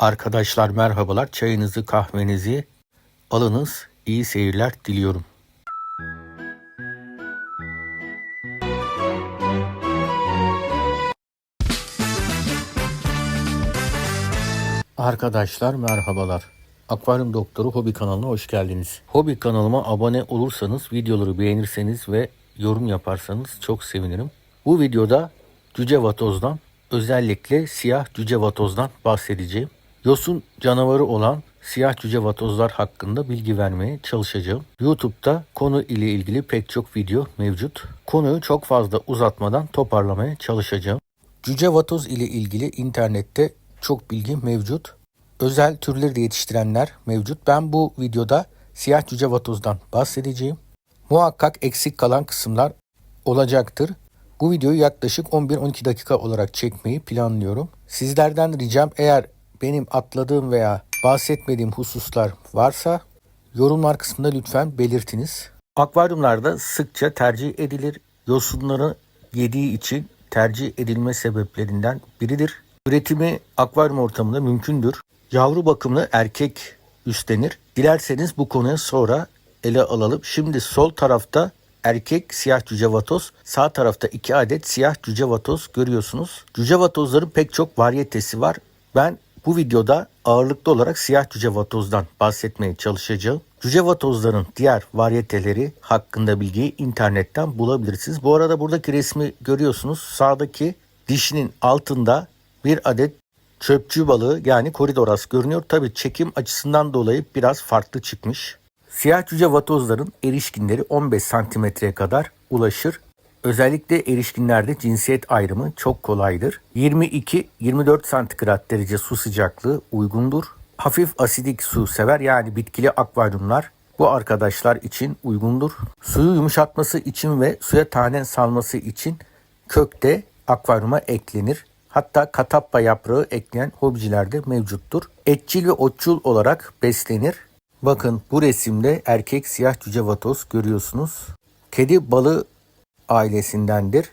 Arkadaşlar merhabalar. Çayınızı, kahvenizi alınız. İyi seyirler diliyorum. Arkadaşlar merhabalar. Akvaryum Doktoru Hobi kanalına hoş geldiniz. Hobi kanalıma abone olursanız, videoları beğenirseniz ve yorum yaparsanız çok sevinirim. Bu videoda cüce vatozdan, özellikle siyah cüce vatozdan bahsedeceğim. Yosun canavarı olan siyah cüce vatozlar hakkında bilgi vermeye çalışacağım. YouTube'da konu ile ilgili pek çok video mevcut. Konuyu çok fazla uzatmadan toparlamaya çalışacağım. Cüce vatoz ile ilgili internette çok bilgi mevcut. Özel türleri yetiştirenler mevcut. Ben bu videoda siyah cüce vatozdan bahsedeceğim. Muhakkak eksik kalan kısımlar olacaktır. Bu videoyu yaklaşık 11-12 dakika olarak çekmeyi planlıyorum. Sizlerden ricam eğer benim atladığım veya bahsetmediğim hususlar varsa yorumlar kısmında lütfen belirtiniz. Akvaryumlarda sıkça tercih edilir. Yosunları yediği için tercih edilme sebeplerinden biridir. Üretimi akvaryum ortamında mümkündür. Yavru bakımını erkek üstlenir. Dilerseniz bu konuya sonra ele alalım. Şimdi sol tarafta erkek siyah cücevatoz, sağ tarafta iki adet siyah cücevatoz görüyorsunuz. Cücevatozların pek çok varyetesi var. Ben bu videoda ağırlıklı olarak siyah cücevatozdan bahsetmeye çalışacağım. Cücevatozların diğer varyeteleri hakkında bilgiyi internetten bulabilirsiniz. Bu arada buradaki resmi görüyorsunuz. Sağdaki dişinin altında bir adet çöpçü balığı yani koridoras görünüyor. Tabi çekim açısından dolayı biraz farklı çıkmış. Siyah cüce vatozların erişkinleri 15 santimetreye kadar ulaşır. Özellikle erişkinlerde cinsiyet ayrımı çok kolaydır. 22-24 santigrat derece su sıcaklığı uygundur. Hafif asidik su sever yani bitkili akvaryumlar bu arkadaşlar için uygundur. Suyu yumuşatması için ve suya tane salması için kökte akvaryuma eklenir. Hatta katappa yaprağı ekleyen hobiciler de mevcuttur. Etçil ve otçul olarak beslenir. Bakın bu resimde erkek siyah cücevatoz görüyorsunuz. Kedi balığı ailesindendir.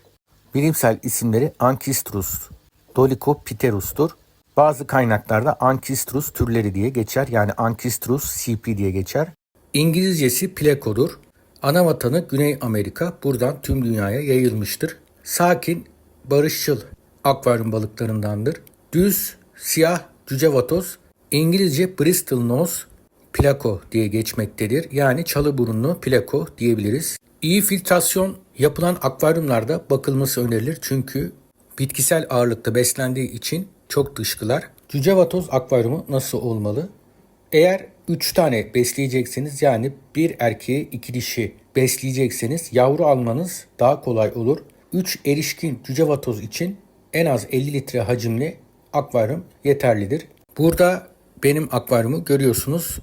Bilimsel isimleri Anchistrus dolicopterus'tur. Bazı kaynaklarda Anchistrus türleri diye geçer. Yani Anchistrus cp diye geçer. İngilizcesi plekodur. Ana vatanı Güney Amerika. Buradan tüm dünyaya yayılmıştır. Sakin, barışçıl akvaryum balıklarındandır. Düz, siyah cücevatoz İngilizce Bristol Nose plako diye geçmektedir. Yani çalı burunlu plako diyebiliriz. İyi filtrasyon yapılan akvaryumlarda bakılması önerilir. Çünkü bitkisel ağırlıkta beslendiği için çok dışkılar. Cücevatoz akvaryumu nasıl olmalı? Eğer 3 tane besleyeceksiniz yani bir erkeği iki dişi besleyecekseniz yavru almanız daha kolay olur. 3 erişkin cücevatoz için en az 50 litre hacimli akvaryum yeterlidir. Burada benim akvaryumu görüyorsunuz.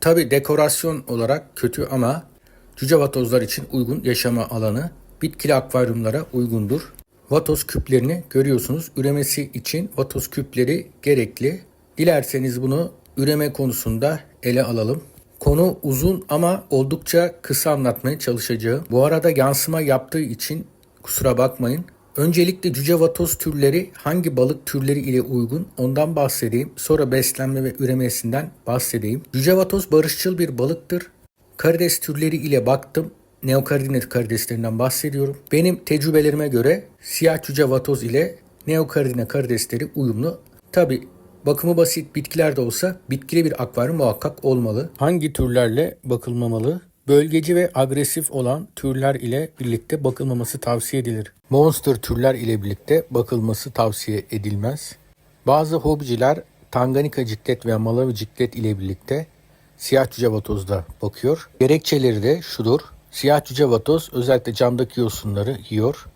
Tabi dekorasyon olarak kötü ama cüce vatozlar için uygun yaşama alanı bitkili akvaryumlara uygundur. Vatoz küplerini görüyorsunuz. Üremesi için vatoz küpleri gerekli. Dilerseniz bunu üreme konusunda ele alalım. Konu uzun ama oldukça kısa anlatmaya çalışacağım. Bu arada yansıma yaptığı için kusura bakmayın. Öncelikle cücevatoz türleri hangi balık türleri ile uygun ondan bahsedeyim. Sonra beslenme ve üremesinden bahsedeyim. Cücevatoz barışçıl bir balıktır. Karides türleri ile baktım. Neokardines karideslerinden bahsediyorum. Benim tecrübelerime göre siyah cücevatoz ile neokardine karidesleri uyumlu. Tabi bakımı basit bitkiler de olsa bitkili bir akvaryum muhakkak olmalı. Hangi türlerle bakılmamalı? Bölgeci ve agresif olan türler ile birlikte bakılmaması tavsiye edilir. Monster türler ile birlikte bakılması tavsiye edilmez. Bazı hobiciler Tanganyika ciklet veya Malawi ciklet ile birlikte siyah cücevatozda bakıyor. Gerekçeleri de şudur. Siyah cücevatoz özellikle camdaki yosunları yiyor.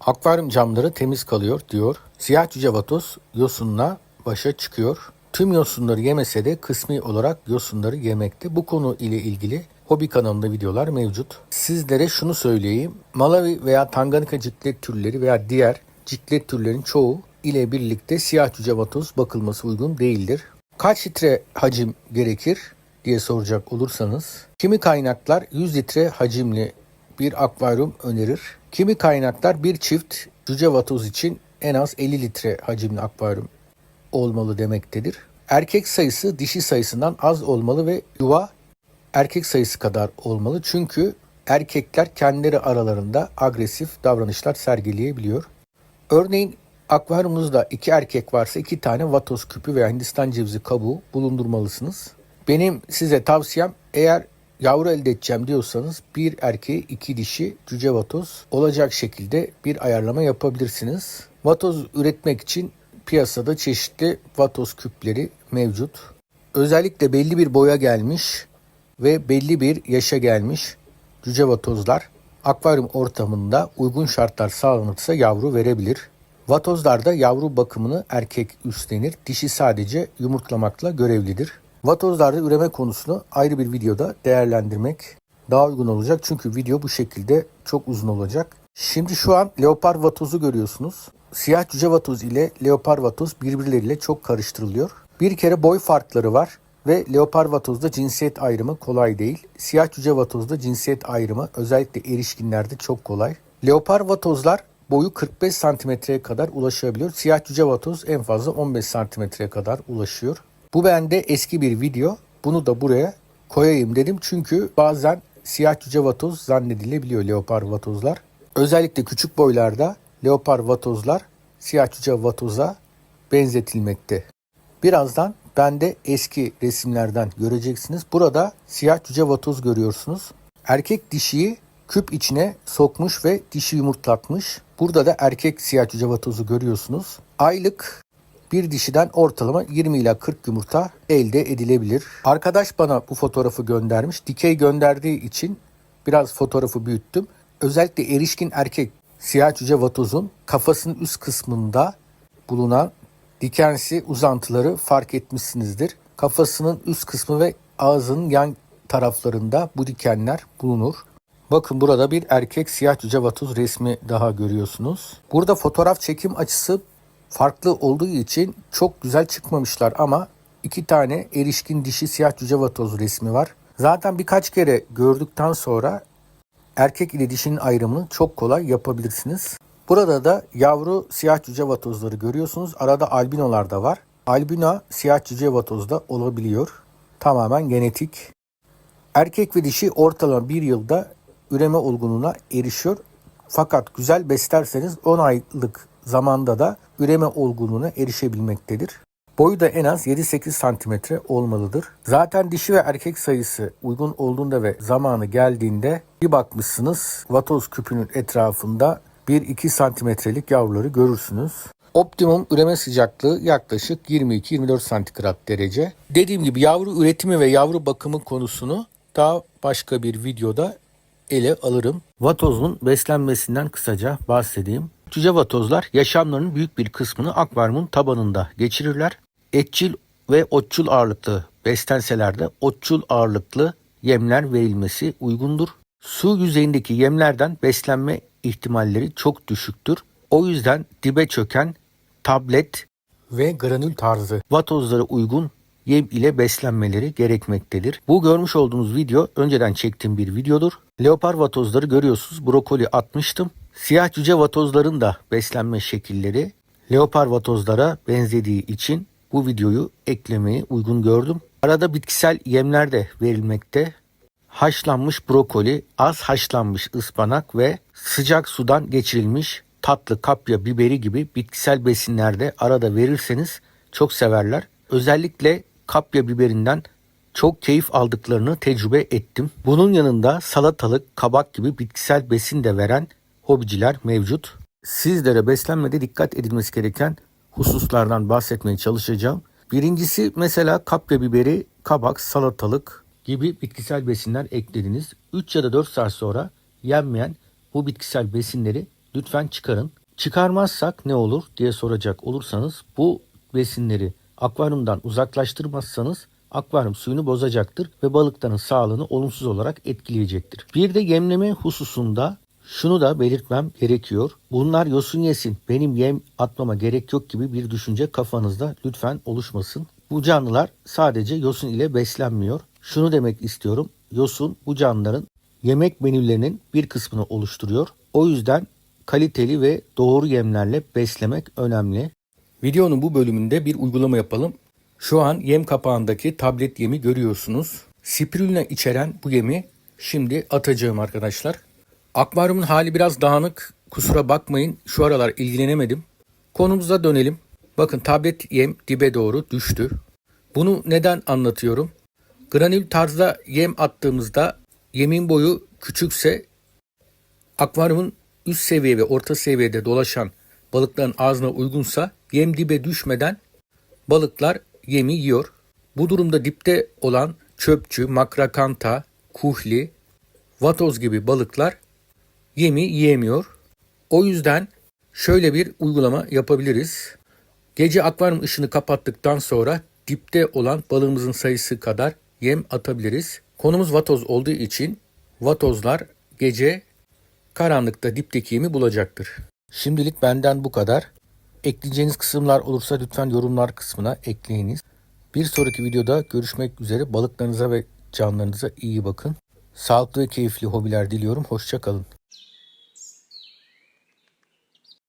Akvaryum camları temiz kalıyor diyor. Siyah cücevatoz yosunla başa çıkıyor. Tüm yosunları yemese de kısmi olarak yosunları yemekte. Bu konu ile ilgili Hobi kanalında videolar mevcut. Sizlere şunu söyleyeyim. Malawi veya Tanganyika ciklet türleri veya diğer ciklet türlerin çoğu ile birlikte siyah cücevatoz bakılması uygun değildir. Kaç litre hacim gerekir diye soracak olursanız kimi kaynaklar 100 litre hacimli bir akvaryum önerir. Kimi kaynaklar bir çift cücevatoz için en az 50 litre hacimli akvaryum olmalı demektedir. Erkek sayısı dişi sayısından az olmalı ve yuva erkek sayısı kadar olmalı. Çünkü erkekler kendileri aralarında agresif davranışlar sergileyebiliyor. Örneğin akvaryumunuzda iki erkek varsa iki tane vatoz küpü veya Hindistan cevizi kabuğu bulundurmalısınız. Benim size tavsiyem eğer yavru elde edeceğim diyorsanız bir erkeği iki dişi cüce vatoz olacak şekilde bir ayarlama yapabilirsiniz. Vatoz üretmek için piyasada çeşitli vatoz küpleri mevcut. Özellikle belli bir boya gelmiş ve belli bir yaşa gelmiş cüce vatozlar akvaryum ortamında uygun şartlar sağlanırsa yavru verebilir. Vatozlarda yavru bakımını erkek üstlenir, dişi sadece yumurtlamakla görevlidir. Vatozlarda üreme konusunu ayrı bir videoda değerlendirmek daha uygun olacak. Çünkü video bu şekilde çok uzun olacak. Şimdi şu an leopar vatozu görüyorsunuz. Siyah cüce vatoz ile leopar vatoz birbirleriyle çok karıştırılıyor. Bir kere boy farkları var ve leopar vatozda cinsiyet ayrımı kolay değil. Siyah cüce vatozda cinsiyet ayrımı özellikle erişkinlerde çok kolay. Leopar vatozlar boyu 45 santimetreye kadar ulaşabiliyor. Siyah cüce vatoz en fazla 15 santimetreye kadar ulaşıyor. Bu bende eski bir video. Bunu da buraya koyayım dedim. Çünkü bazen siyah cüce vatoz zannedilebiliyor leopar vatozlar. Özellikle küçük boylarda leopar vatozlar siyah cüce vatoza benzetilmekte. Birazdan bende eski resimlerden göreceksiniz. Burada siyah cüce vatoz görüyorsunuz. Erkek dişiyi küp içine sokmuş ve dişi yumurtlatmış. Burada da erkek siyah cüce vatozu görüyorsunuz. Aylık bir dişiden ortalama 20 ila 40 yumurta elde edilebilir. Arkadaş bana bu fotoğrafı göndermiş. Dikey gönderdiği için biraz fotoğrafı büyüttüm. Özellikle erişkin erkek siyah cüce vatozun kafasının üst kısmında bulunan dikensi uzantıları fark etmişsinizdir. Kafasının üst kısmı ve ağzının yan taraflarında bu dikenler bulunur. Bakın burada bir erkek siyah cüce vatoz resmi daha görüyorsunuz. Burada fotoğraf çekim açısı farklı olduğu için çok güzel çıkmamışlar ama iki tane erişkin dişi siyah cüce vatoz resmi var. Zaten birkaç kere gördükten sonra erkek ile dişinin ayrımını çok kolay yapabilirsiniz. Burada da yavru siyah cüce vatozları görüyorsunuz. Arada albinolar da var. Albino siyah cüce vatozda olabiliyor. Tamamen genetik. Erkek ve dişi ortalama bir yılda üreme olgunluğuna erişiyor. Fakat güzel beslerseniz 10 aylık zamanda da üreme olgunluğuna erişebilmektedir. Boyu da en az 7-8 santimetre olmalıdır. Zaten dişi ve erkek sayısı uygun olduğunda ve zamanı geldiğinde bir bakmışsınız vatoz küpünün etrafında 1-2 santimetrelik yavruları görürsünüz. Optimum üreme sıcaklığı yaklaşık 22-24 santigrat derece. Dediğim gibi yavru üretimi ve yavru bakımı konusunu daha başka bir videoda ele alırım. Vatozun beslenmesinden kısaca bahsedeyim. Cüce vatozlar yaşamlarının büyük bir kısmını akvaryumun tabanında geçirirler. Etçil ve otçul ağırlıklı beslenselerde otçul ağırlıklı yemler verilmesi uygundur. Su yüzeyindeki yemlerden beslenme ihtimalleri çok düşüktür. O yüzden dibe çöken tablet ve granül tarzı vatozlara uygun yem ile beslenmeleri gerekmektedir. Bu görmüş olduğunuz video önceden çektiğim bir videodur. Leopar vatozları görüyorsunuz. Brokoli atmıştım. Siyah cüce vatozların da beslenme şekilleri leopar vatozlara benzediği için bu videoyu eklemeyi uygun gördüm. Arada bitkisel yemler de verilmekte. Haşlanmış brokoli, az haşlanmış ıspanak ve sıcak sudan geçirilmiş tatlı kapya biberi gibi bitkisel besinlerde arada verirseniz çok severler. Özellikle kapya biberinden çok keyif aldıklarını tecrübe ettim. Bunun yanında salatalık, kabak gibi bitkisel besin de veren hobiciler mevcut. Sizlere beslenmede dikkat edilmesi gereken hususlardan bahsetmeye çalışacağım. Birincisi mesela kapya biberi, kabak, salatalık gibi bitkisel besinler eklediniz. 3 ya da 4 saat sonra yenmeyen bu bitkisel besinleri lütfen çıkarın. Çıkarmazsak ne olur diye soracak olursanız bu besinleri akvaryumdan uzaklaştırmazsanız akvaryum suyunu bozacaktır ve balıkların sağlığını olumsuz olarak etkileyecektir. Bir de yemleme hususunda şunu da belirtmem gerekiyor. Bunlar yosun yesin, benim yem atmama gerek yok gibi bir düşünce kafanızda lütfen oluşmasın. Bu canlılar sadece yosun ile beslenmiyor. Şunu demek istiyorum. Yosun bu canlıların yemek menülerinin bir kısmını oluşturuyor. O yüzden kaliteli ve doğru yemlerle beslemek önemli. Videonun bu bölümünde bir uygulama yapalım. Şu an yem kapağındaki tablet yemi görüyorsunuz. Spirulina içeren bu yemi şimdi atacağım arkadaşlar. Akvaryumun hali biraz dağınık. Kusura bakmayın şu aralar ilgilenemedim. Konumuza dönelim. Bakın tablet yem dibe doğru düştü. Bunu neden anlatıyorum? Granül tarzda yem attığımızda yemin boyu küçükse akvaryumun üst seviye ve orta seviyede dolaşan balıkların ağzına uygunsa yem dibe düşmeden balıklar yemi yiyor. Bu durumda dipte olan çöpçü, makrakanta, kuhli, vatoz gibi balıklar yemi yiyemiyor. O yüzden şöyle bir uygulama yapabiliriz. Gece akvaryum ışını kapattıktan sonra dipte olan balığımızın sayısı kadar yem atabiliriz. Konumuz vatoz olduğu için vatozlar gece karanlıkta dipteki yemi bulacaktır. Şimdilik benden bu kadar. Ekleyeceğiniz kısımlar olursa lütfen yorumlar kısmına ekleyiniz. Bir sonraki videoda görüşmek üzere. Balıklarınıza ve canlarınıza iyi bakın. Sağlıklı ve keyifli hobiler diliyorum. Hoşçakalın.